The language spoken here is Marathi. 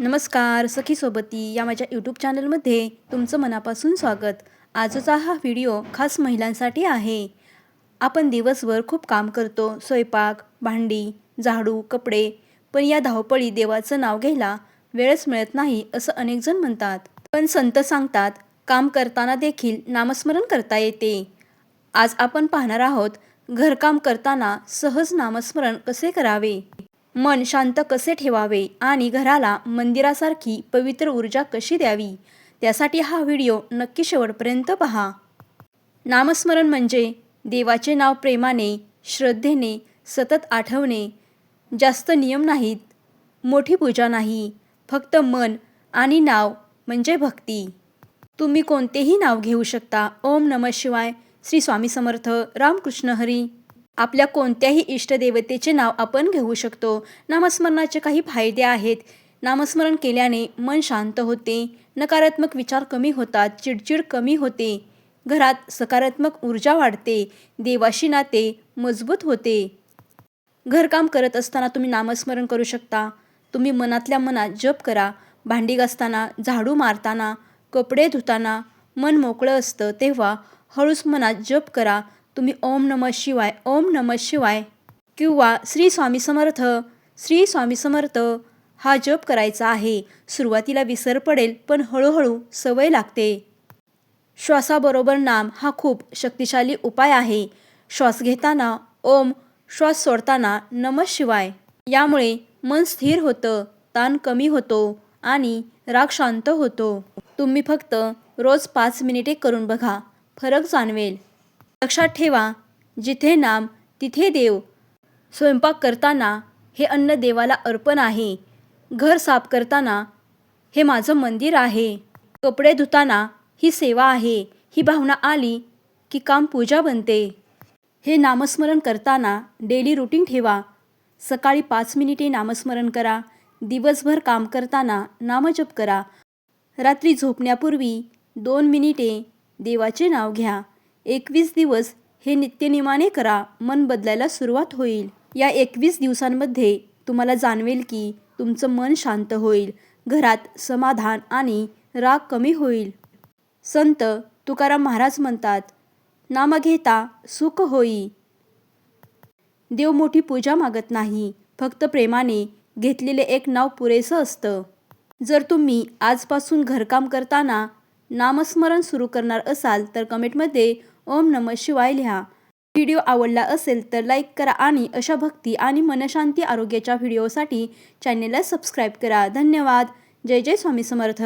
नमस्कार सखी सोबती या माझ्या यूट्यूब चॅनलमध्ये तुमचं मनापासून स्वागत. आजचा हा व्हिडिओ खास महिलांसाठी आहे. आपण दिवसभर खूप काम करतो स्वयंपाक भांडी झाडू कपडे पण या धावपळी देवाचं नाव घ्यायला वेळच मिळत नाही असं अनेकजण म्हणतात. पण संत सांगतात काम करताना देखील नामस्मरण करता येते. आज आपण पाहणार आहोत घरकाम करताना सहज नामस्मरण कसे करावे? मन शांत कसे ठेवावे आणि घराला मंदिरासारखी पवित्र ऊर्जा कशी द्यावी? त्यासाठी हा व्हिडिओ नक्की शेवटपर्यंत पहा. नामस्मरण म्हणजे देवाचे नाव प्रेमाने श्रद्धेने सतत आठवणे. जास्त नियम नाहीत मोठी पूजा नाही फक्त मन आणि नाव म्हणजे भक्ती. तुम्ही कोणतेही नाव घेऊ शकता. ओम नम शिवाय श्री स्वामी समर्थ. रामकृष्ण हरी. आपल्या कोणत्याही इष्टदेवतेचे नाव आपण घेऊ शकतो. नामस्मरणाचे काही फायदे आहेत. नामस्मरण केल्याने मन शांत होते. नकारात्मक विचार कमी होतात. चिडचिड कमी होते. घरात सकारात्मक ऊर्जा वाढते. देवाशी नाते मजबूत होते. घरकाम करत असताना तुम्ही नामस्मरण करू शकता. तुम्ही मनातल्या मनात जप करा. भांडी घासताना झाडू मारताना कपडे धुताना मन मोकळं असतं तेव्हा हळूच मनात जप करा. तुम्ही ओम नम शिवाय ओम नम शिवाय किंवा श्री स्वामी समर्थ श्री स्वामी समर्थ हा जप करायचा आहे. सुरुवातीला विसर पडेल पण हळूहळू सवय लागते. श्वासाबरोबर नाम हा खूप शक्तिशाली उपाय आहे. श्वास घेताना ओम श्वास सोडताना नम शिवाय. यामुळे मन स्थिर होतं ताण कमी होतो आणि राग शांत होतो. तुम्ही फक्त रोज पाच मिनिटे करून बघा फरक जाणवेल. लक्षात ठेवा जिथे नाम तिथे देव. स्वयंपाक करताना हे अन्न देवाला अर्पण आहे. घर साफ करताना हे माझं मंदिर आहे. कपडे धुताना ही सेवा आहे. ही भावना आली की काम पूजा बनते. हे नामस्मरण करताना डेली रुटीन ठेवा. सकाळी पाच मिनिटे नामस्मरण करा. दिवसभर काम करताना नामजप करा. रात्री झोपण्यापूर्वी दोन मिनिटे देवाचे नाव घ्या. एकवीस दिवस हे नित्यनियमाने करा मन बदलायला सुरुवात होईल. या एकवीस दिवसांमध्ये तुम्हाला जाणवेल की तुमचं मन शांत होईल घरात समाधान आणि राग कमी होईल. संत तुकाराम महाराज म्हणतात नाम घेता सुख होई. देव मोठी पूजा मागत नाही फक्त प्रेमाने घेतलेले एक नाव पुरेसं असतं. जर तुम्ही आजपासून घरकाम करताना नामस्मरण सुरू करणार असाल तर कमेंटमध्ये ओम नम शिवाय लिहा. व्हिडिओ आवडला असेल तर लाईक करा आणि अशा भक्ती आणि मनशांती आरोग्याच्या व्हिडिओसाठी चॅनेलला सबस्क्राईब करा. धन्यवाद. जय जय स्वामी समर्थ.